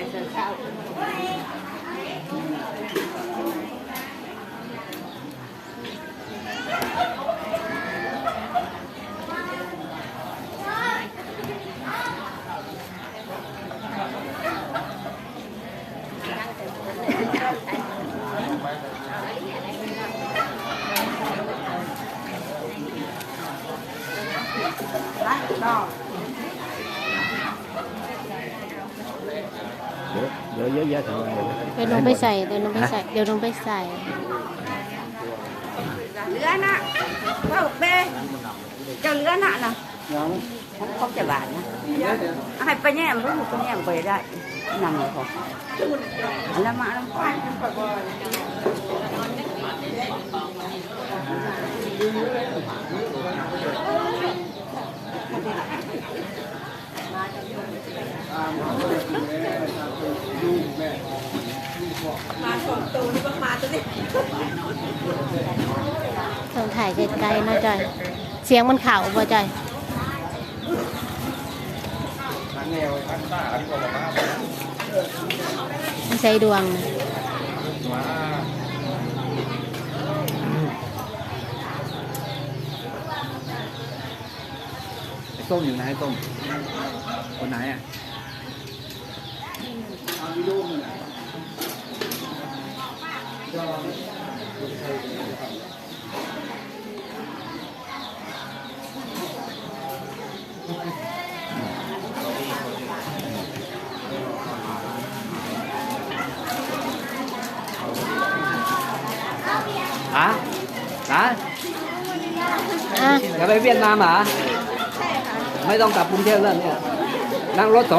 เดี๋ยว เดี๋ยวเยอะแยะถึงเลยเดี๋ยวลงไปใส่เดี๋ยวลงไปใส่เดี๋ยวลงไปใส่ เหลือน่ะเว่าเป้เจ้าเหลือน่ะนะน้องผมเขาจะบาดนะให้ไปแย่มรู้ไปแย่มไปได้นั่งเลยพออันละมาแล้ว ไปต้องถ่ายไกลๆนะจอย เสียงมันเข่าบ่จอยแนวทั้งตาทั้งกลมมาไม่ใช่ดวงนะมาไอ้ส้มอยู่ไหนไอ้ส้มคนไหนอะ ฮะฮะอะจะไปเวียดนามเหรอไม่ต้องกลับกรุงเทพแล้วเนี่ย นั่งรถสอง